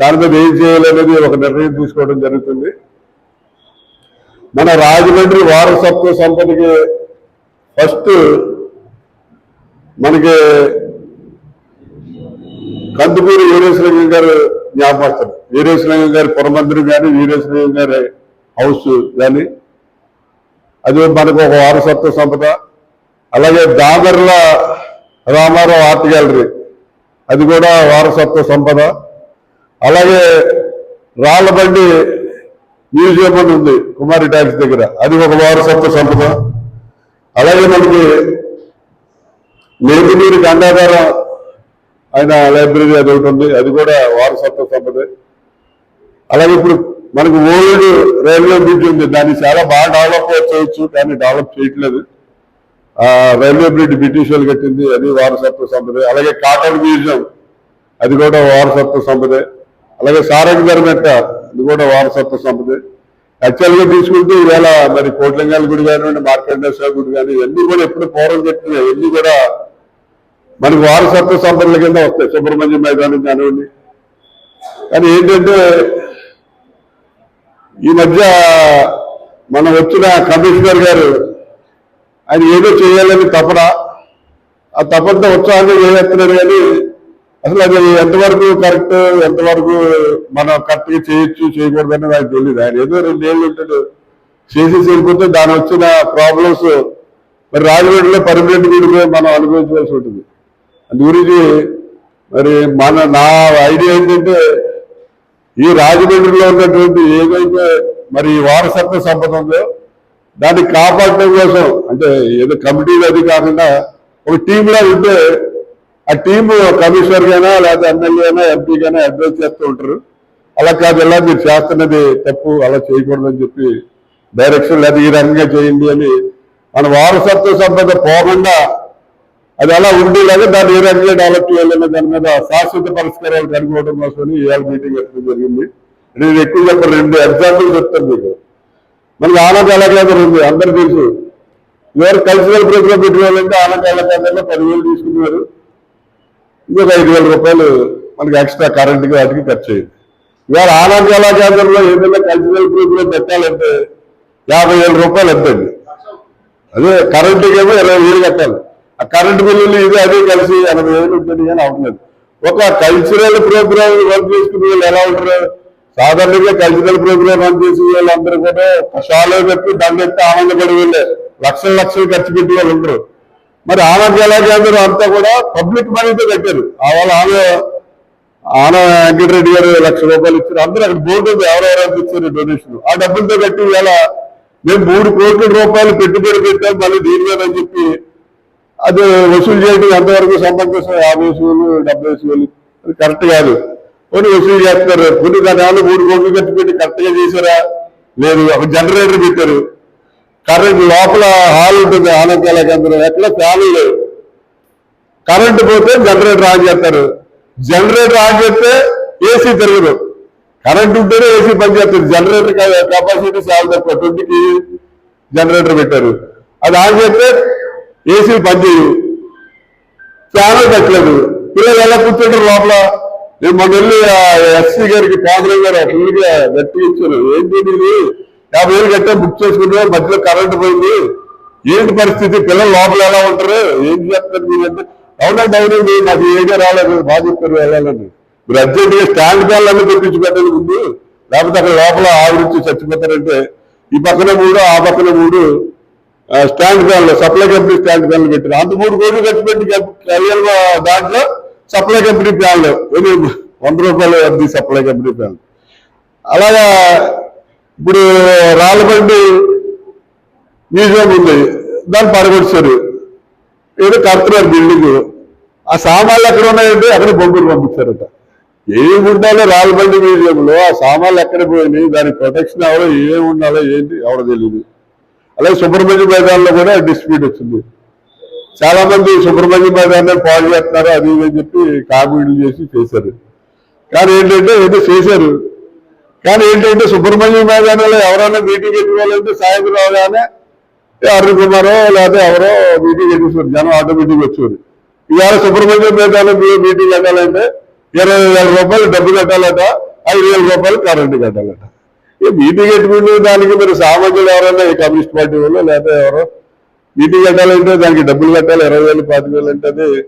దాని మీద ఏం చేయాలనేది ఒక నిర్ణయం తీసుకోవడం జరుగుతుంది. మన రాజమండ్రి వారసత్వ సంపదకి ఫస్ట్ మనకి కందుకూరు వీరేశ్వరంగం గారు జ్ఞాపకం. వీరేశ్వరంగం గారి పురమందిరం కానీ వీరేశ్వరంగం గారి హౌస్ కానీ అది మనకు ఒక వారసత్వ సంపద. అలాగే దామర్ల రామారావు ఆర్ట్ గ్యాలరీ. అది కూడా వారసత్వ సంపద. అలాగే రాళ్ళబండి మ్యూజియం అని ఉంది కుమారి ట్యాక్స్ దగ్గర. అది ఒక వారసత్వ సంపద. అలాగే మనకి నేతినీరు గంగాధారం ఆయన లైబ్రరీ అది ఒకటి ఉంది అది కూడా వారసత్వ సంపద. అలాగే ఇప్పుడు మనకు ఓల్డ్ రైల్వే బ్రిడ్జ్ ఉంది దాన్ని చాలా బాగా డెవలప్ చేయొచ్చు కానీ డెవలప్ చేయట్లేదు. రైల్వే బ్రిడ్జ్ బ్రిటిష్ వాళ్ళు కట్టింది అది వారసత్వ సంపద. అలాగే కాటన్ మ్యూజియం అది కూడా వారసత్వ సంపదే. అలాగే సారంగ్ ధర్మెట్ట అది కూడా వారసత్వ సంపదే. యాక్చువల్గా తీసుకుంటే ఈవేళ మరి కోట్లింగాల గుడి కానివ్వండి మార్కండేశ్వర గుడి కానీ ఇవన్నీ కూడా ఎప్పుడు పూర్వం చెప్పినాయి ఇవన్నీ కూడా మనకి వారసత్వ సంపదల కింద వస్తాయి. సుబ్రహ్మణ్యం మైదానం కానివ్వండి. కానీ ఏంటంటే ఈ మధ్య మనం వచ్చిన కమిషనర్ గారు ఆయన ఏదో చేయాలని తపన. ఆ తపనతో ఉత్సాహంగా చేస్తున్నారు కానీ అసలు అది ఎంతవరకు కరెక్ట్ ఎంతవరకు మనం కరెక్ట్గా చేయొచ్చు చేయకూడదు అనేది నాకు తెలియదు ఆయన ఏదో రెండేళ్ళు ఉంటాడు. చేసి వెళ్ళిపోతే దాని వచ్చిన ప్రాబ్లమ్స్ మరి రాజమండ్రిలో పర్మనెంట్ కూడా మనం అనుభవించవలసి ఉంటుంది. అందు గురించి మరి మన నా ఐడియా ఏంటంటే ఈ రాజమండ్రిలో ఉన్నటువంటి ఏదైతే మరి ఈ వారసత్వ సంపద ఉందో దాన్ని కాపాడటం కోసం అంటే ఏదో కమిటీలు అది కాకుండా ఒక టీంలో ఉంటే ఆ టీం కమిషనర్ గానా లేకపోతే ఎమ్మెల్యే అయినా ఎంపీ గానా అడ్వైస్ చేస్తూ ఉంటారు. అలా కాదు ఎలా మీరు చేస్తున్నది తప్పు అలా చేయకూడదని చెప్పి డైరెక్షన్ లేదా ఈ రకంగా చేయండి అని మన వారసత్వ సంపద పోకుండా అది అలా ఉండేలాగా దాన్ని ఏ రకంగా డెవలప్ చేయాలనే దాని మీద శాశ్వత పరిష్కారాలు కనుక్కోవడం కోసం ఇవాళ మీటింగ్ పెట్టడం జరిగింది. నేను ఎక్కువ రెండు ఎగ్జాంపుల్ చెప్తాను మీకు. మనకి ఆనంద కళాకేంద్రం ఉంది అందరు తెలుసు. ఎవరు కల్చరల్ ప్రోగ్రామ్ పెట్టుకోవాలంటే ఆనంద కళాకేంద్రంలో పదివేలు తీసుకున్నారు ఇంకొక ఐదు వేల రూపాయలు మనకి ఎక్స్ట్రా కరెంట్కి వాటికి ఖర్చు అయింది ఇవాళ ఆనంద కళాకేంద్రంలో ఏదైనా కల్చరల్ ప్రోగ్రామ్ పెట్టాలంటే యాభై వేల రూపాయలు ఎంతండి అదే కరెంటుకి ఏమో ఇరవై వేలు కట్టాలి. ఆ కరెంటు బిల్లులు ఇది అదే కలిసి ఎనభై వేలు ఉంటుంది కానీ అవట్లేదు ఒక కల్చరల్ ప్రోగ్రామ్ వర్క్ చేసుకునే వాళ్ళు ఎలా ఉంటారు? సాధారణంగా కల్చరల్ ప్రోగ్రామ్ రన్ చేసే వాళ్ళందరూ కూడా షాలో పెట్టి దండెత్తి ఆనందపడి వెళ్ళే లక్షల లక్షలు ఖర్చు పెట్టి వాళ్ళు ఉండరు. మరి ఆనంద కళాకేంద్రం అంతా కూడా పబ్లిక్ మనీతో కట్టారు. ఆ వాళ్ళ ఆమె ఆన వెంకటరెడ్డి గారు లక్ష రూపాయలు ఇచ్చారు. అందరూ అక్కడ బోర్డు ఉంది ఎవరెవరు ఇచ్చారు డొనేషన్ ఆ డబ్బులతో కట్టి ఇవాళ మేము మూడు కోట్ల రూపాయలు పెట్టుబడి పెట్టాం మళ్ళీ దీని మీద అని చెప్పి అది వసూలు చేయడం ఎంతవరకు సంబంధించిన యాభై వసూలు డెబ్బై వసూలు అది కరెక్ట్ కాదు. అని వసూలు చేస్తారు కొన్ని దాని మూడు కోట్లు ఖర్చు పెట్టి కరెక్ట్గా చేశారా? లేదు ఒక జనరేటర్ పెట్టారు. కరెంట్ లోపల హాల్ ఉంటుంది ఆనందాల కేంద్రం. ఎట్లా ఫ్యాన్లు లేవు కరెంట్ పోతే జనరేటర్ ఆన్ చేస్తారు. జనరేటర్ ఆన్ చేస్తే ఏసీ తిరగదు. కరెంట్ ఉంటేనే ఏసీ పనిచేస్తుంది జనరేటర్ కెపాసిటీ చాలా తక్కువ. ట్వంటీకి జనరేటర్ పెట్టారు. అది ఆన్ చేస్తే ఏసీ పనిచేయదు ఫ్యాన్ పెట్టలేదు. పిల్లలు ఎలా కూర్చుంటారు లోపల? నేను మొన్న వెళ్ళి ఎస్సీ గారికి పాదరావు గారు అట్లా గట్టి ఇచ్చారు. ఏంటి ఇది? యాభై వేలు కట్టే బుక్ చేసుకుంటే మధ్యలో కరెంట్ పోయింది. ఏంటి పరిస్థితి? పిల్లలు లోపల ఎలా ఉంటారు? ఏం చేస్తారు మీరు అంటే అవునండి అవునండి నాకు ఏదో రాలేదు బాగా చెప్పారు వెళ్ళాలని. మీరు అర్జెంటుగా స్టాండ్ ఫ్యాన్లు అన్ని తెప్పించి పెట్టాలి ముందు. లేకపోతే అక్కడ లోపల ఆవిరించి చచ్చిపోతారంటే ఈ పక్కన మూడు ఆ పక్కన మూడు స్టాండ్ ఫ్యాన్లు సప్లై కంపెనీ స్టాండ్ ఫ్యాన్లు పెట్టారు. అంత మూడు కోట్లు ఖర్చు పెట్టి దాంట్లో సప్లై కంపెనీ ఫ్యాన్లు ఎన్ని వంద రూపాయలు అది సప్లై కంపెనీ ఫ్యాన్లు అలాగా ఇప్పుడు రాళ్ళబండి మ్యూజియం ఉంది. దాన్ని పడగొచ్చారు ఏదో కడుతున్నారు బిల్డింగ్. ఆ సామాన్లు ఎక్కడ ఉన్నాయంటే అక్కడ బొమ్మలు పంపించారట ఏమి ఉండాలో రాళ్ళబండి మ్యూజియంలో ఆ సామాన్లు ఎక్కడ పోయినాయి? దాని ప్రొటెక్షన్ అవ్వడం ఏమి ఉండాలో ఏంటి ఎవడో తెలియదు అలాగే సుబ్రహ్మణ్య మైదానంలో కూడా డిస్ప్యూట్ వచ్చింది. చాలా మంది సుబ్రహ్మణ్యం మైదానం పాడు చేస్తున్నారు అది ఇది అని చెప్పి కామెంట్లు చేసి చేశారు. కానీ ఏంటంటే ఏదో చేశారు. కానీ ఏంటంటే సుబ్రహ్మణ్యం మైదానంలో ఎవరైనా మీటింగ్ పెట్టుకోవాలంటే సాయంత్రం అవగానే అరుణ్ కుమారో లేకపోతే ఎవరో మీటింగ్ పెట్టేసారు జనం ఆటోమేటిక్ వచ్చారు ఇవాళ సుబ్రహ్మణ్యం మైదానం మీరు మీటింగ్ కట్టాలంటే ఇరవై వేల రూపాయలు డబ్బు కట్టాలట ఐదు వేల రూపాయలు కరెంటు కట్టాలట. ఈ మీటింగ్ ఎట్టుకునే దానికి మీరు సామాన్యులు ఎవరైనా కమ్యూనిస్ట్ పార్టీ వాళ్ళు లేకపోతే ఎవరో మీటింగ్ కట్టాలంటే దానికి డబ్బులు కట్టాలి ఇరవై వేలు పాతిక వేలు అంటే అది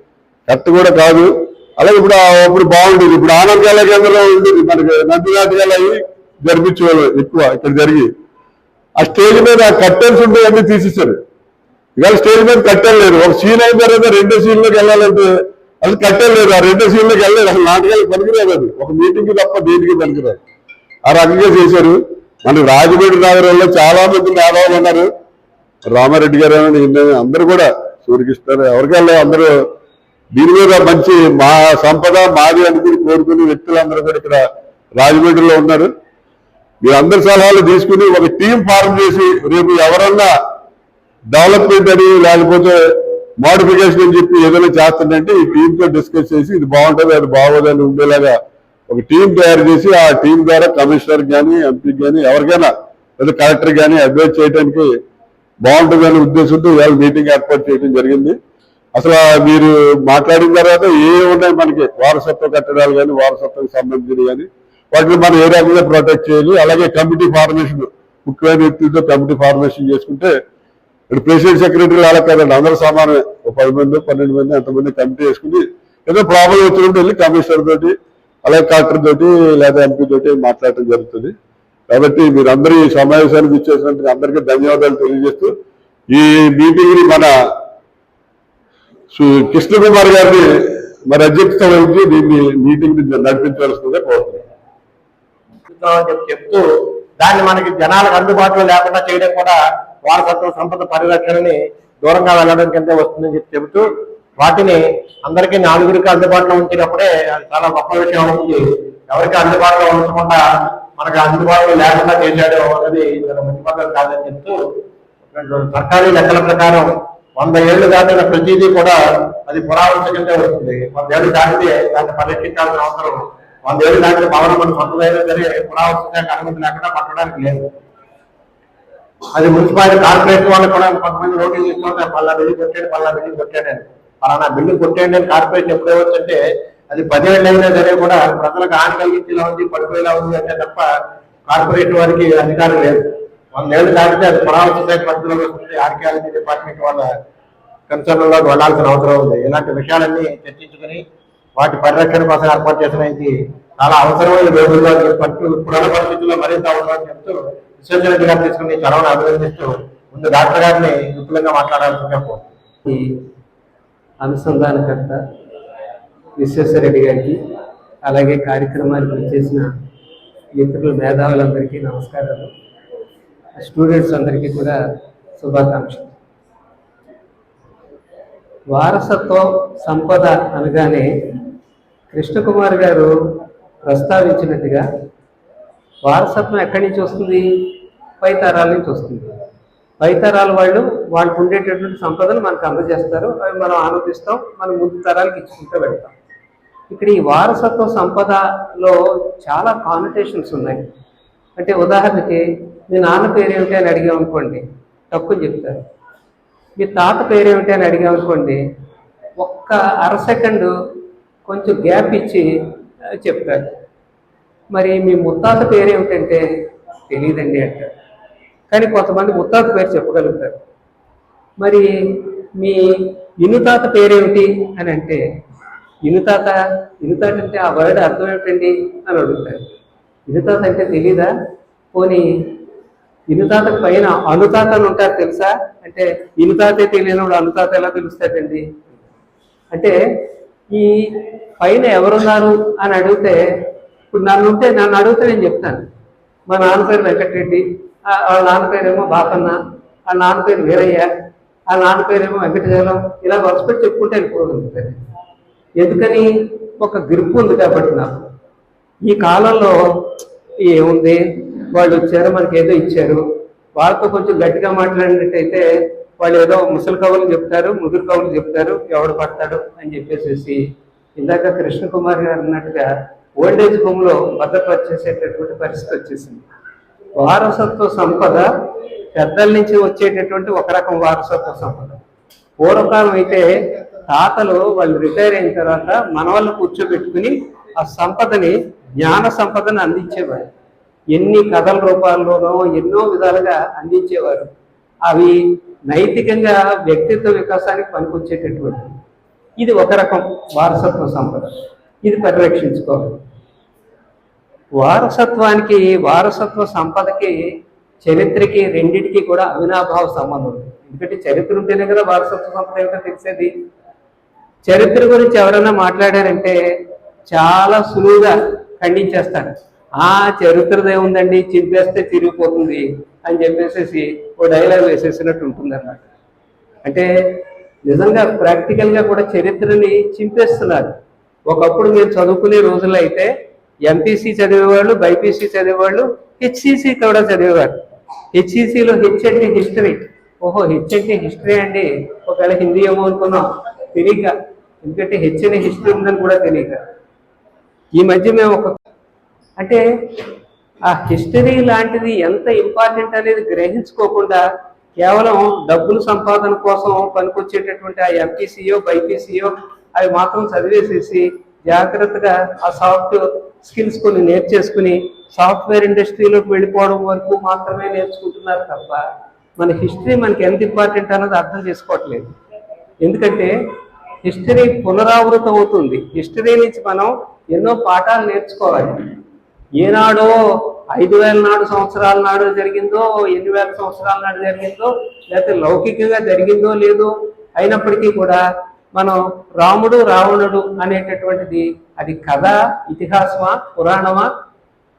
కరెక్ట్ కూడా కాదు. అలాగే ఇప్పుడు ఆ- అప్పుడు బాగుంటుంది. ఇప్పుడు ఆనందాల కేంద్రంలో ఉంటుంది. మనకి నంది నాటకాలు అవి జరిపించేవాళ్ళు ఎక్కువ ఇక్కడ జరిగి. ఆ స్టేజ్ మీద కట్టెల్స్ ఉంటే అన్ని తీసేశారు. ఇవాళ స్టేజ్ మీద కట్టెలు లేదు. ఒక సీన్ అయిన తర్వాత రెండో సీన్లోకి వెళ్ళాలంటే అసలు కట్టెలు లేదు. ఆ రెండో సీన్లోకి వెళ్ళలేదు. అసలు నాటకాలు పనికిరాదు అది ఒక మీటింగ్కి తప్ప దేనికి పనికిరాదు ఆ రకంగా చేశారు. మన రాజమండ్రి నగరంలో చాలా మంది మేధావులు ఉన్నారు. రామారెడ్డి గారు అని అందరూ కూడా సూరికిస్తారు ఎవరికల్లా అందరూ. దీని మీద మంచి మా సంపద మాది అనుకుని కోరుకుని వ్యక్తులందరూ కూడా ఇక్కడ రాజమండ్రిలో ఉన్నారు. మీరందరి సలహాలు తీసుకుని ఒక టీం ఫార్మ్ చేసి రేపు ఎవరన్నా డెవలప్మెంట్ అని లేకపోతే మోడిఫికేషన్ అని చెప్పి ఏదైనా చేస్తుందంటే ఈ టీంతో డిస్కస్ చేసి ఇది బాగుంటుంది అది బాగోదని ఉండేలాగా ఒక టీం తయారు చేసి ఆ టీం ద్వారా కమిషనర్ కానీ ఎంపీకి కానీ ఎవరికైనా లేదా కలెక్టర్ కానీ అడ్వైజ్ చేయడానికి బాగుంటుందనే ఉద్దేశంతో ఇవాళ మీటింగ్ ఏర్పాటు చేయడం జరిగింది. అసలు మీరు మాట్లాడిన తర్వాత ఏ ఉన్నాయి మనకి వారసత్వ కట్టడాలు కానీ వారసత్వం సంబంధించినవి కానీ వాటిని మనం ఏ రకంగా ప్రొటెక్ట్ చేయాలి? అలాగే కమిటీ ఫార్మేషన్ ముఖ్యమైన వ్యక్తులతో కమిటీ ఫార్మేషన్ చేసుకుంటే ఇప్పుడు ప్రెసిడెంట్ సెక్రటరీలు అలా కదండి. అందరూ సమానమే. ఒక పది మంది పన్నెండు మంది ఎంతమంది కమిటీ వేసుకుని ఏదో ప్రాబ్లం వచ్చినప్పుడు వెళ్ళి కమిషనర్ తోటి అలాగే కలెక్టర్ తోటి లేదా ఎంపీ తోటి మాట్లాడటం జరుగుతుంది. కాబట్టి మీరందరూ ఈ సమావేశానికి ఇచ్చేసినందుకు అందరికీ ధన్యవాదాలు తెలియజేస్తూ ఈ మీటింగ్ని మన కృష్ణ కుమార్ గారిని మరి అధ్యక్షత వహించి దీన్ని మీటింగ్ నడిపించవలసిందిగా కోరుతున్నాను చెప్తూ దాన్ని మనకి జనాలకు అందుబాటులో లేకుండా చేయడం కూడా వారసత్వ సంపద పరిరక్షణని దూరంగా వెళ్ళడం కింద వస్తుందని చెప్పి చెబుతూ వాటిని అందరికీ నాలుగురికి అందుబాటులో ఉంచినప్పుడే అది చాలా గొప్ప విషయం అవుతుంది ఎవరికి అందుబాటులో ఉంచకుండా మనకి అందుబాటులో లేకుండా చేశాడు అన్నది ఇది మంచి కాదని చెప్తూ సర్కారీ లెక్కల ప్రకారం వంద ఏళ్ళు దాటిన ప్రతిదీ కూడా అది పురావృత కిందే వస్తుంది. వంద ఏళ్ళు దాటితే దాన్ని పరిరక్షించాల్సిన అవసరం. వంద ఏళ్ళు దాటిన భవనం మన సొంతదైనా సరే పురావస్తు అనుమతి లేకుండా పట్టడానికి లేదు. అది మున్సిపాలిటీ కార్పొరేషన్ వాళ్ళు కూడా కొంతమంది నోటీసులు తీసుకుంటే పల్లా బిల్డింగ్ కొట్టాడు పల్లా బిల్డింగ్ కొట్టాడు అని. పలానా బిల్డింగ్ కొట్టేయండి అని కార్పొరేషన్ ఎప్పుడు ఇవ్వచ్చంటే అది పదేళ్ళు అయినా సరే కూడా ప్రజలకు హాని కలిగించేలా ఉంది పడిపోయేలా ఉంది అంటే తప్ప కార్పొరేట్ వారికి అధికారం లేదు. వందేళ్ళు దాటితే అది పురావస్తు శాఖ పరిధిలోకి వస్తుంది. ఆర్కియాలజీ డిపార్ట్మెంట్ వాళ్ళ కన్సర్న్లోకి వెళ్ళాల్సిన అవసరం ఉంది. ఇలాంటి విషయాలన్నీ చర్చించుకుని వాటి పరిరక్షణ కోసం ఏర్పాటు చేసిన ఇది చాలా అవసరమైన రోజుల్లో పురాణ పరిస్థితుల్లో మరింత అవసరం చెప్తూ విశ్వజరెడ్డి గారు తీసుకుని చొరవను అభినందిస్తూ ముందు డాక్టర్ గారిని విపులంగా మాట్లాడాల్సిందిగా కోరుతున్నాను. ఈ అనుసంధానకర్త విశ్వేశ్వరరెడ్డి గారికి అలాగే కార్యక్రమానికి చేసిన మిత్రులు మేధావులందరికీ నమస్కారాలు. స్టూడెంట్స్ అందరికీ కూడా శుభాకాంక్షలు. వారసత్వం సంపద అనగానే కృష్ణకుమార్ గారు ప్రస్తావించినట్టుగా వారసత్వం ఎక్కడి నుంచి వస్తుంది? పై తరాల నుంచి వస్తుంది. పై తరాల వాళ్ళు వాళ్ళకు ఉండేటటువంటి సంపదను మనకు అందజేస్తారు. అవి మనం ఆనందిస్తాం మనం ముందు తరాలకు ఇచ్చుకుంటూ వెళ్తాం. ఇక్కడ ఈ వారసత్వ సంపదలో చాలా కానిటేషన్స్ ఉన్నాయి. అంటే ఉదాహరణకి మీ నాన్న పేరు ఏమిటి అని అడిగామనుకోండి తక్కువ చెప్తారు. మీ తాత పేరు ఏమిటి అని అడిగామనుకోండి ఒక్క అర సెకండ్ కొంచెం గ్యాప్ ఇచ్చి చెప్తారు. మరి మీ ముత్తాత పేరు ఏమిటంటే తెలియదండి అంటారు. కానీ కొంతమంది ముత్తాత పేరు చెప్పగలుగుతారు. మరి మీ ఇనుతాత పేరేమిటి అని అంటే ఇనుతాత ఇనుతాత అంటే ఆ వర్డ్ అర్థం ఏమిటండి అని అడుగుతారు. ఇనుతాత అంటే తెలీదా? పోనీ ఇనుతాత పైన అనుతాత అని ఉంటారు తెలుసా? అంటే ఇనుతాతే తెలియనప్పుడు అనుతాత ఎలా తెలుస్తాడండి అంటే ఈ పైన ఎవరున్నారు అని అడిగితే ఇప్పుడు నన్ను ఉంటే నన్ను అడిగితే నేను చెప్తాను. మా నాన్న పేరు వెంకటరెడ్డి వాళ్ళ నాన్న పేరేమో బాపన్న వాళ్ళ నాన్న పేరు వీరయ్య వాళ్ళ నాన్న పేరేమో వెంకటజలం ఇలా వరుసపెట్టి చెప్పుకుంటే వెళ్ళిపోగలుగుతాను ఎందుకని ఒక గ్రిప్ ఉంది కాబట్టి నాకు. ఈ కాలంలో ఏముంది? వాళ్ళు వచ్చారు మనకి ఏదో ఇచ్చారు. వాళ్ళతో కొంచెం గట్టిగా మాట్లాడినట్టయితే వాళ్ళు ఏదో ముసలి కవులు చెప్తారు ముదురు కవులు చెప్తారు ఎవడు పడతాడు అని చెప్పేసేసి ఇందాక కృష్ణకుమార్ గారు అన్నట్టుగా ఓల్డేజ్ హోమ్లో భద్రపరిచేసేటటువంటి పరిస్థితి వచ్చేసింది. వారసత్వ సంపద పెద్దల నుంచి వచ్చేటటువంటి ఒక రకం వారసత్వ సంపద. పూర్వకాలం అయితే తాతలు వాళ్ళు రిటైర్ అయిన తర్వాత మనవాళ్ళు కూర్చోబెట్టుకుని ఆ సంపదని జ్ఞాన సంపదను అందించేవారు. ఎన్ని కథల రూపాల్లోనో ఎన్నో విధాలుగా అందించేవారు. అవి నైతికంగా వ్యక్తిత్వ వికాసానికి పనికొచ్చేటటువంటి. ఇది ఒక రకం వారసత్వ సంపద. ఇది పరిరక్షించుకోవాలి. వారసత్వానికి వారసత్వ సంపదకి చరిత్రకి రెండింటికి కూడా అవినాభావ సంబంధం ఉంది. ఎందుకంటే చరిత్ర ఉంటేనే కదా వారసత్వ సంపద ఏమిటో తెలిసేది. చరిత్ర గురించి ఎవరైనా మాట్లాడారంటే చాలా సులువుగా ఖండించేస్తారు. ఆ చరిత్రదే ఉందండి చింపేస్తే తిరిగిపోతుంది అని చెప్పేసి ఓ డైలాగ్ వేసేసినట్టు ఉంటుంది అన్నమాట అంటే నిజంగా ప్రాక్టికల్గా కూడా చరిత్రని చింపేస్తున్నారు. ఒకప్పుడు మేము చదువుకునే రోజుల్లో అయితే ఎంపీసీ చదివేవాళ్ళు బైపీసీ చదివేవాళ్ళు హెచ్సిసి కూడా చదివేవారు. హెచ్సిసిలో హెచ్ అంటే హిస్టరీ ఓహో హెచ్ అంటే హిస్టరీ అండి. ఒకవేళ హిందీ ఏమో అనుకున్నాం. తెలియక ఎందుకంటే హెచ్ హిస్టరీ ఉందని కూడా తెలియక ఈ మధ్య మేము ఒక అంటే ఆ హిస్టరీ లాంటిది ఎంత ఇంపార్టెంట్ అనేది గ్రహించుకోకుండా కేవలం డబ్బులు సంపాదన కోసం పనికొచ్చేటటువంటి ఆ ఎంపీసీయో బైపీసీయో అవి మాత్రం చదివేసేసి జాగ్రత్తగా ఆ సాఫ్ట్ స్కిల్స్ కొన్ని నేర్చేసుకుని సాఫ్ట్వేర్ ఇండస్ట్రీలోకి వెళ్ళిపోవడం వరకు మాత్రమే నేర్చుకుంటున్నారు తప్ప మన హిస్టరీ మనకి ఎంత ఇంపార్టెంట్ అన్నది అర్థం చేసుకోవట్లేదు. ఎందుకంటే హిస్టరీ పునరావృతం అవుతుంది. హిస్టరీ నుంచి మనం ఎన్నో పాఠాలు నేర్చుకోవాలి. ఏనాడో ఐదు వేల నాడు సంవత్సరాల నాడు జరిగిందో ఎన్ని వేల సంవత్సరాల నాడు జరిగిందో లేకపోతే లౌకికంగా జరిగిందో లేదో అయినప్పటికీ కూడా మనం రాముడు రావణుడు అనేటటువంటిది అది కథ ఇతిహాసమా పురాణమా?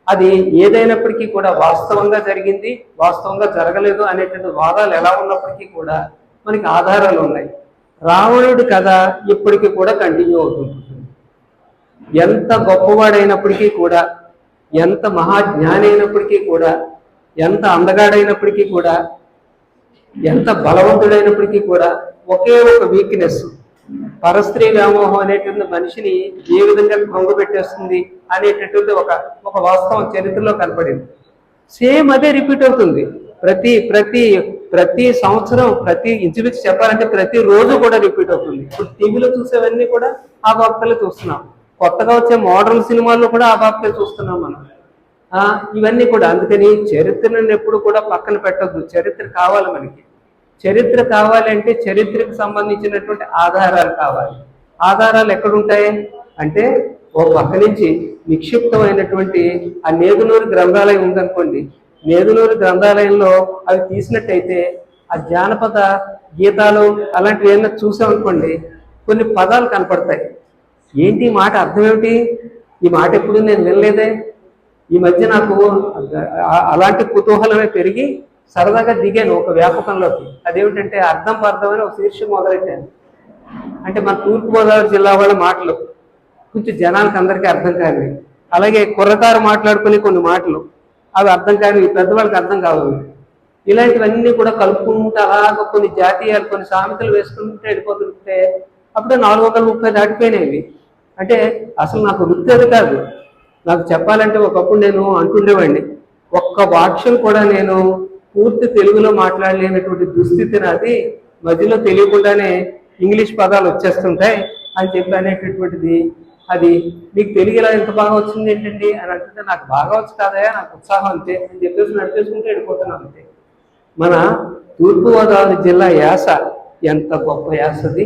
అది ఏదైనప్పటికీ కూడా వాస్తవంగా జరిగింది వాస్తవంగా జరగలేదు అనేటువంటి వాదాలు ఎలా ఉన్నప్పటికీ కూడా మనకి ఆధారాలు ఉన్నాయి. రావణుడి కథ ఇప్పటికీ కూడా కంటిన్యూ అవుతుంటుంది. ఎంత గొప్పవాడైనప్పటికీ కూడా ఎంత మహాజ్ఞాని అయినప్పటికీ కూడా ఎంత అందగాడైనప్పటికీ కూడా ఎంత బలవంతుడైనప్పటికీ కూడా ఒకే ఒక వీక్నెస్ పరస్త్రీ వ్యామోహం అనేటువంటి మనిషిని ఏ విధంగా భంగు పెట్టేస్తుంది అనేటటువంటి ఒక ఒక వాస్తవం చరిత్రలో కనపడింది. సేమ్ అదే రిపీట్ అవుతుంది. ప్రతి ప్రతి ప్రతి సంవత్సరం ప్రతి ఇంచుమించు చెప్పాలంటే ప్రతి రోజు కూడా రిపీట్ అవుతుంది. ఇప్పుడు టీవీలో చూసేవన్నీ కూడా ఆ బాప్తలే చూస్తున్నాం. కొత్తగా వచ్చే మోడర్న్ సినిమాల్లో కూడా ఆ బాప్తే చూస్తున్నాం మనం. ఆ, ఇవన్నీ కూడా. అందుకని చరిత్రను ఎప్పుడు కూడా పక్కన పెట్టద్దు. చరిత్ర కావాలి మనకి. చరిత్ర కావాలంటే చరిత్రకు సంబంధించినటువంటి ఆధారాలు కావాలి. ఆధారాలు ఎక్కడుంటాయి? అంటే ఓ పక్క నుంచి నిక్షిప్తమైనటువంటి ఆ నేగునూరు గ్రంథాలయం ఉందనుకోండి నేదునూరు గ్రంథాలయంలో అవి తీసినట్టయితే ఆ జానపద గీతాలు అలాంటివి ఏమైనా చూసామనుకోండి కొన్ని పదాలు కనపడతాయి. ఏంటి మాట అర్థం ఏమిటి ఈ మాట ఎప్పుడు నేను వినలేదే? ఈ మధ్య నాకు అలాంటి కుతూహలమే పెరిగి సరదాగా దిగాను ఒక వ్యాపకంలోకి. అదేమిటంటే అర్థం పర్థమని ఒక శీర్షం మొదలెట్టాను. అంటే మన తూర్పుగోదావరి జిల్లా వాళ్ళ మాటలు. కొంచెం జనానికి అందరికీ అర్థం కానివి. అలాగే కుర్రకారు మాట్లాడుకునే కొన్ని మాటలు. అవి అర్థం కానివి పెద్దవాళ్ళకి అర్థం కావు ఇలాంటివన్నీ కూడా కలుపుకుంటూ అలాగ కొన్ని జాతీయాలు కొన్ని సామెతలు వేసుకుంటూ వెళ్ళిపోతుంటే అప్పుడే నాలుగు వందల ముప్పై దాటిపోయినాయి అంటే అసలు నాకు వృత్తి అది కాదు. నాకు చెప్పాలంటే ఒకప్పుడు నేను అంటుండేవాడిని. ఒక్క వాక్యం కూడా నేను పూర్తి తెలుగులో మాట్లాడలేనటువంటి దుస్థితి నాది. మధ్యలో తెలియకుండానే ఇంగ్లీష్ పదాలు వచ్చేస్తుంటాయి అని చెప్పి అనేటటువంటిది అది మీకు తెలుగు ఇలా ఎంత బాగా వచ్చింది ఏంటండి? అని అంటుంటే నాకు బాగా వచ్చు కాదయా నాకు ఉత్సాహం అంతే. అని చెప్పేసి నడిపేసుకుంటే వెళ్ళిపోతున్నాను అంతే. మన తూర్పుగోదావరి జిల్లా యాస ఎంత గొప్ప యాసది.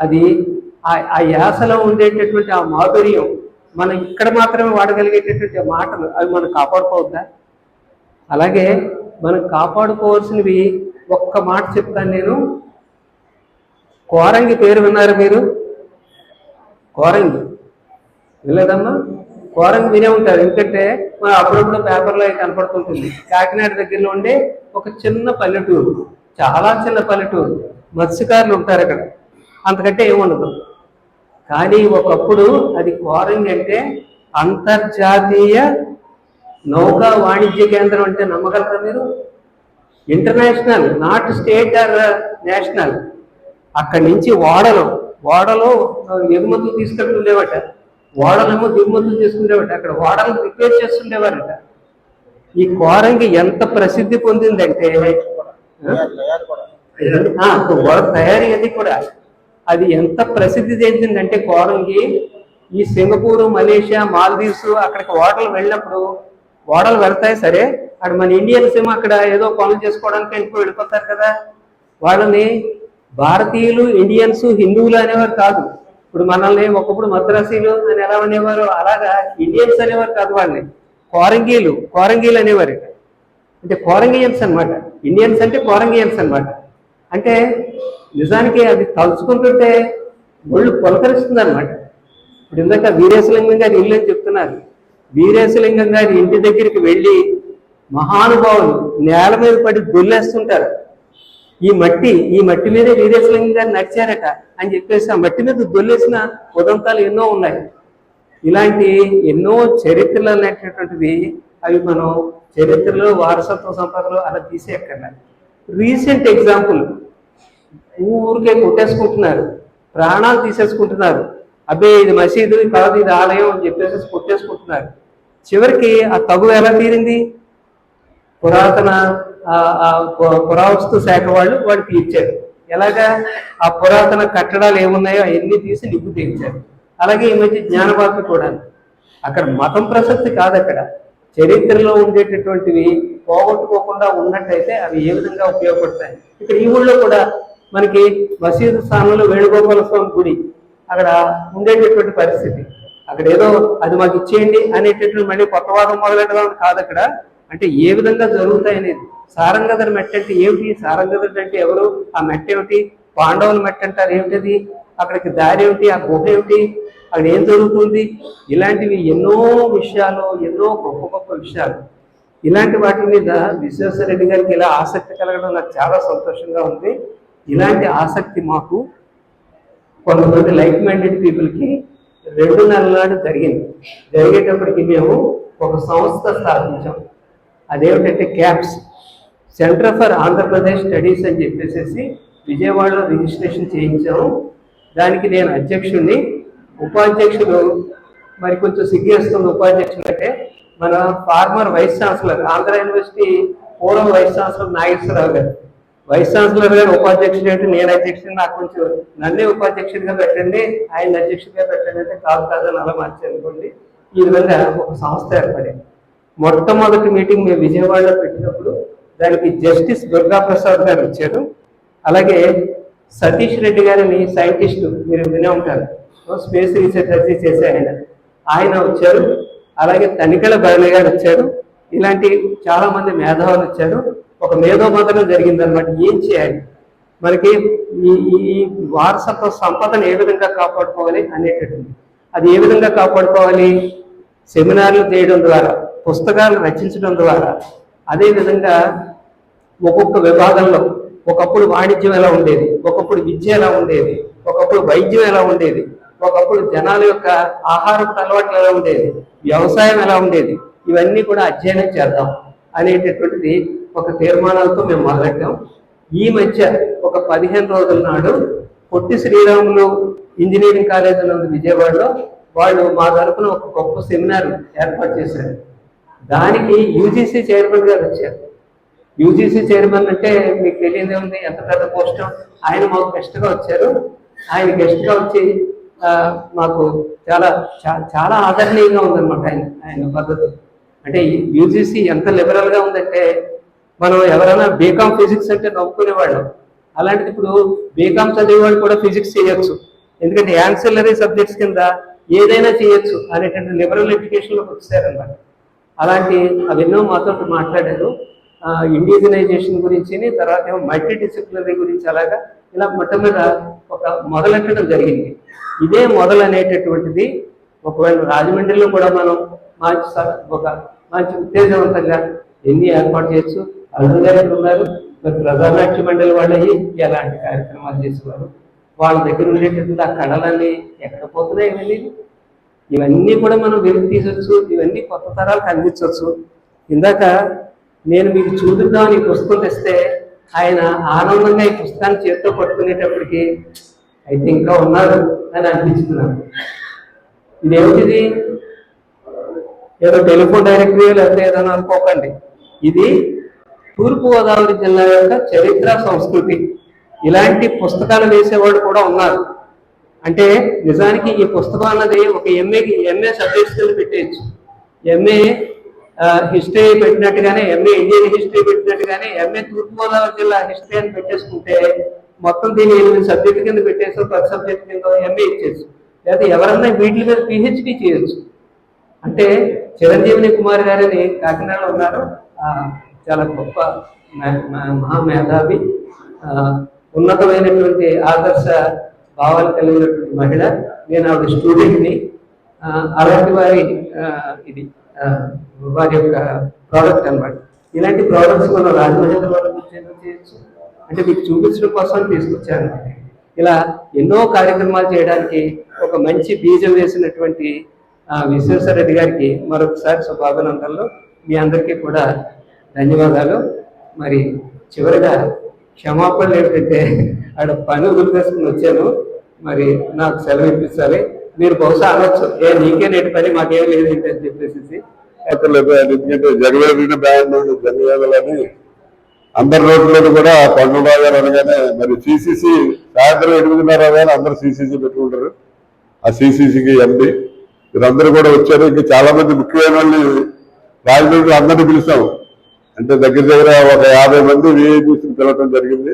అది ఆ ఆ యాసలో ఉండేటటువంటి ఆ మాధుర్యం మనం ఇక్కడ మాత్రమే వాడగలిగేటటువంటి ఆ మాటలు అవి మనం కాపాడుకోవద్దా? అలాగే మనం కాపాడుకోవాల్సినవి ఒక్క మాట చెప్తాను నేను. కోరంగి పేరు విన్నారు మీరు? కోరంగి. వినలేదమ్మా కోరంగి వినే ఉంటారు. ఎందుకంటే మన అప్పుడప్పుడు పేపర్లో కనపడుతుంటుంది. కాకినాడ దగ్గరలో ఉండే ఒక చిన్న పల్లెటూరు. చాలా చిన్న పల్లెటూరు. మత్స్యకారులు ఉంటారు అక్కడ. అంతకంటే ఏముండదు కానీ ఒకప్పుడు అది కోరంగి అంటే అంతర్జాతీయ నౌకా వాణిజ్య కేంద్రం అంటే నమ్మగలరా మీరు? International not state or national. అక్కడి నుంచి ఓడలు. వాడలో ఎగుమతులు తీసుకెళ్తుండేవట. ఓడలేమో దిగుమతులు చేసుకునేవాట. అక్కడ ఓడలు రిపేర్ చేస్తుండేవారట. ఈ కోరంగి ఎంత ప్రసిద్ధి పొందిందంటే ఆ, తయారీ అది కూడా. అది ఎంత ప్రసిద్ధి చెందిందంటే కోరంగి ఈ సింగపూర్ మలేషియా మాల్దీవ్స్ అక్కడికి ఓడలు వెళ్ళినప్పుడు ఓడలు వెళ్తాయి సరే అక్కడ మన ఇండియన్స్ ఏమో అక్కడ ఏదో పనులు చేసుకోవడానికి వెళ్ళిపోయి వెళ్ళిపోతారు కదా. వాళ్ళని భారతీయులు ఇండియన్స్ హిందువులు అనేవారు కాదు. ఇప్పుడు మనల్ని ఒకప్పుడు మద్రాసీలు అని ఎలా అనేవారు అలాగా ఇండియన్స్ అనేవారు కాదు వాళ్ళని. కోరంగీలు కోరంగీలు అనేవారు. అంటే కోరంగియన్స్ అనమాట ఇండియన్స్ అంటే కోరంగియన్స్ అనమాట అంటే నిజానికి అది తలుచుకుంటుంటే ఒళ్ళు పులకరిస్తుంది అనమాట ఇప్పుడు ఇందాక వీరేశలింగం గారి ఇల్లు అని చెప్తున్నారు. వీరేశలింగం గారి ఇంటి దగ్గరికి వెళ్ళి మహానుభావులు నేల మీద పడి దొల్లేస్తుంటారు ఈ మట్టి ఈ మట్టి మీదే వీరేశలింగం గారు నడిచారట అని చెప్పేసి ఆ మట్టి మీద దొల్లేసిన ఉదంతాలు ఎన్నో ఉన్నాయి. ఇలాంటి ఎన్నో చరిత్రలు అనేటటువంటివి అవి మనం చరిత్రలో వారసత్వ సంపదలు అలా తీసేయక్కర్లా. రీసెంట్ ఎగ్జాంపుల్ ఊరికే కొట్టేసుకుంటున్నారు. ప్రాణాలు తీసేసుకుంటున్నారు. అబ్బే ఇది మసీదు కాదు ఇది ఆలయం అని చెప్పేసి కొట్టేసుకుంటున్నారు. చివరికి ఆ తగు ఎలా తీరింది? పురాతన పురావస్తు శాఖ వాళ్ళు వాళ్ళు తీర్చారు. ఎలాగా? ఆ పురాతన కట్టడాలు ఏమున్నాయో అవన్నీ తీసి నిప్పు తీర్చారు. అలాగే ఈ మధ్య జ్ఞానబాబు కూడా. అక్కడ మతం ప్రసక్తి కాదు అక్కడ. చరిత్రలో ఉండేటటువంటివి పోగొట్టుకోకుండా ఉన్నట్టయితే అవి ఏ విధంగా ఉపయోగపడతాయి? ఇక్కడ ఈ ఊళ్ళో కూడా మనకి మసీదు స్థానంలో వేణుగోపాల స్వామి గుడి అక్కడ ఉండేటటువంటి పరిస్థితి. అక్కడ ఏదో అది మాకు ఇచ్చేయండి అనేటటువంటి మళ్ళీ కొత్త వాదం మొదలెట్టడం కాదు అక్కడ. అంటే ఏ విధంగా జరుగుతాయి అనేది. సారంగధర మెట్ట అంటే ఏమిటి? సారంగధరుడు అంటే ఎవరు? ఆ మెట్ట ఏమిటి? పాండవుల మెట్ట అంటారు. ఏమిటది? అక్కడికి దారి ఏమిటి? ఆ గుహ ఏమిటి? అక్కడ ఏం జరుగుతుంది? ఇలాంటివి ఎన్నో విషయాలు ఎన్నో గొప్ప గొప్ప విషయాలు. ఇలాంటి వాటి మీద విశ్వేశ్వరరెడ్డి గారికి ఇలా ఆసక్తి కలగడం నాకు చాలా సంతోషంగా ఉంది. ఇలాంటి ఆసక్తి మాకు కొంతమంది లైక్ మైండెడ్ పీపుల్కి రెండు నెలల నాడు జరిగింది. జరిగేటప్పటికి మేము ఒక సంస్థ స్థాపించాం. అదేమిటంటే CAPS. Centre for Andhra Pradesh studies అని చెప్పేసి విజయవాడలో రిజిస్ట్రేషన్ చేయించాము. దానికి నేను అధ్యక్షుడిని ఉపాధ్యక్షుడు మరి కొంచెం సిగ్గేస్తుంది ఉపాధ్యక్షుడు అంటే మన former vice chancellor Andhra university పూర్వ vice chancellor Nageswara Rao garu. Vice chancellor గారు ఉపాధ్యక్షుడు అంటే నేను అధ్యక్షుడు నాకు కొంచెం నన్నే ఉపాధ్యక్షుడిగా పెట్టండి ఆయన అధ్యక్షుడిగా పెట్టండి అంటే కాదు కాదని అలా మార్చి అనుకోండి. ఈ విధంగా ఒక సంస్థ ఏర్పడింది. మొట్టమొదటి మీటింగ్ మేము విజయవాడలో పెట్టినప్పుడు దానికి జస్టిస్ దుర్గాప్రసాద్ గారు వచ్చారు. అలాగే సతీష్ రెడ్డి గారిని సైంటిస్టు మీరు వినే ఉంటారు. స్పేస్ రీసెర్చ్ అది చేసే ఆయన. ఆయన వచ్చారు. అలాగే తనికల బయలు గారు వచ్చారు. ఇలాంటి చాలామంది మేధావులు వచ్చారు. ఒక మేధోబోధనం జరిగిందనమాట ఏం చేయాలి? మనకి ఈ ఈ వారసత్వ సంపదను ఏ విధంగా కాపాడుకోవాలి అనేటటువంటి అది ఏ విధంగా కాపాడుకోవాలి? సెమినార్లు చేయడం ద్వారా. పుస్తకాలు రచించడం ద్వారా అదేవిధంగా ఒక్కొక్క విభాగంలో ఒకప్పుడు వాణిజ్యం ఎలా ఉండేది ఒకప్పుడు విద్య ఎలా ఉండేది ఒకప్పుడు వైద్యం ఎలా ఉండేది ఒకప్పుడు జనాల యొక్క ఆహారపు అలవాట్లు ఎలా ఉండేది వ్యవసాయం ఎలా ఉండేది ఇవన్నీ కూడా అధ్యయనం చేద్దాం అనేటటువంటిది ఒక తీర్మానాలతో మేము మొదలెట్టాం. ఈ మధ్య ఒక పదిహేను రోజుల నాడు పొట్టి శ్రీరాములు ఇంజనీరింగ్ కాలేజీలో ఉంది విజయవాడలో. వాళ్ళు మా తరపున ఒక గొప్ప సెమినార్ ఏర్పాటు చేశారు. దానికి యూజీసీ చైర్మన్ గారు వచ్చారు. యూజీసీ చైర్మన్ అంటే మీకు తెలియదే ఉంది ఎంత పెద్ద పోస్ట్. ఆయన మాకు గెస్ట్గా వచ్చారు. ఆయన గెస్ట్గా వచ్చి మాకు చాలా చాలా ఆదరణీయంగా ఉందన్నమాట ఆయన ఆయన పద్ధతి. అంటే యూజీసీ ఎంత లిబరల్గా ఉందంటే మనం ఎవరైనా బీకామ్ ఫిజిక్స్ అంటే నవ్వుకునేవాళ్ళం. అలాంటిది ఇప్పుడు బీకామ్ చదివేవాళ్ళు కూడా ఫిజిక్స్ చేయొచ్చు. ఎందుకంటే యాన్సిలరీ సబ్జెక్ట్స్ కింద ఏదైనా చేయొచ్చు అనేటువంటి లిబరల్ ఎడ్యుకేషన్లోకి వచ్చారన్నమాట. అలాంటి అవెన్నో మాతో మాట్లాడారు. ఇండిజినైజేషన్ గురించి తర్వాత ఏమో మల్టీ డిసిప్లినరీ గురించి అలాగా ఇలా మొట్టమొదట ఒక మొదలెట్టడం జరిగింది. ఇదే మొదలు అనేటటువంటిది ఒకవేళ రాజమండ్రిలో కూడా మనం మంచి స- ఒక మంచి ఉత్తేజవంతంగా ఎన్ని ఏర్పాటు చేయొచ్చు? అరుణ్ గారు ఉన్నారు? మరి ప్రజానాట్య మండలి వాళ్ళవి ఎలాంటి కార్యక్రమాలు చేసేవారు? వాళ్ళ దగ్గర ఉండేటటువంటి ఆ కళలన్నీ ఎక్కడ పోతున్నాయి వెళ్ళి ఇవన్నీ కూడా మనం వెలికి తీసొచ్చు ఇవన్నీ కొత్త తరాలకు అందించవచ్చు ఇందాక నేను మీకు చూపిద్దామని ఈ పుస్తకం తెస్తే ఆయన ఆనందంగా ఈ పుస్తకాన్ని చేతితో పట్టుకునేటప్పటికి అయితే ఇంకా ఉన్నారు అని అనిపించింది ఇదేమిటిది? ఏదో టెలిఫోన్ డైరెక్టరీ లేకపోతే ఏదైనా అనుకోకండి. ఇది తూర్పుగోదావరి జిల్లా యొక్క చరిత్ర సంస్కృతి. ఇలాంటి పుస్తకాలు వేసేవాడు కూడా ఉన్నారు. అంటే నిజానికి ఈ పుస్తకం అన్నది ఒక ఎంఏకి ఎంఏ సబ్జెక్ట్స్ కింద పెట్టేయచ్చు. ఎంఏ హిస్టరీ పెట్టినట్టుగానే ఎంఏ ఇండియన్ హిస్టరీ పెట్టినట్టుగానే ఎంఏ తూర్పుగోదావరి జిల్లా హిస్టరీ అని పెట్టేసుకుంటే మొత్తం దీన్ని ఎనిమిది సబ్జెక్ట్ కింద పెట్టేసి పది సబ్జెక్ట్ కింద ఎంఏ ఇచ్చేసి లేదా ఎవరన్నా వీటి మీద పిహెచ్డి చేయొచ్చు. అంటే చిరంజీవిని కుమార్ గారని కాకినాడలో ఉన్నారు. చాలా గొప్ప మే- మే- మహామేధావి. ఉన్నతమైనటువంటి ఆదర్శ భావాలు కలిగినటువంటి మహిళ. నేను ఆవిడ స్టూడెంట్ని అలాంటి వారి ఇది వారి యొక్క ప్రోడక్ట్ అన్నమాట. ఇలాంటి ప్రోడక్ట్స్ మనం రాజమహేంద్రవరం చేయొచ్చు. అంటే మీకు చూపించడం కోసం తీసుకొచ్చాను. ఇలా ఎన్నో కార్యక్రమాలు చేయడానికి ఒక మంచి బీజం వేసినటువంటి విశ్వేశ్వర రెడ్డి గారికి మరొకసారి శుభాభినందనలు. మీ అందరికీ కూడా ధన్యవాదాలు. మరి చివరిగా క్షమాపణలు ఏమిటంటే ఆడ పని వదిలిపేసుకుని వచ్చాను. మరి నాకు సెలవు ఇప్పించాలి. మీరు బహుశా అనొచ్చు. ఏ నీకే నేటి పని మాకేం లేదు ఏంటి అని చెప్పేసి అక్కర్లేదు ఆయన ఎందుకంటే బ్యాండ్ అందరి రోడ్లలో కూడా కొండబాబు అనగానే మరి సిసిసి సాయంత్రం ఎనిమిదిన్నర కానీ అందరు సిసిసి పెట్టుకుంటారు. ఆ సిసిసికి ఎండి. వీరందరూ కూడా వచ్చారు. ఇంకా చాలా మంది ముఖ్యమైన వాళ్ళని రాజమండ్రి అందరినీ పిలుస్తాము అంటే దగ్గర దగ్గర ఒక యాభై మంది విఐపీసీని పిలవటం జరిగింది.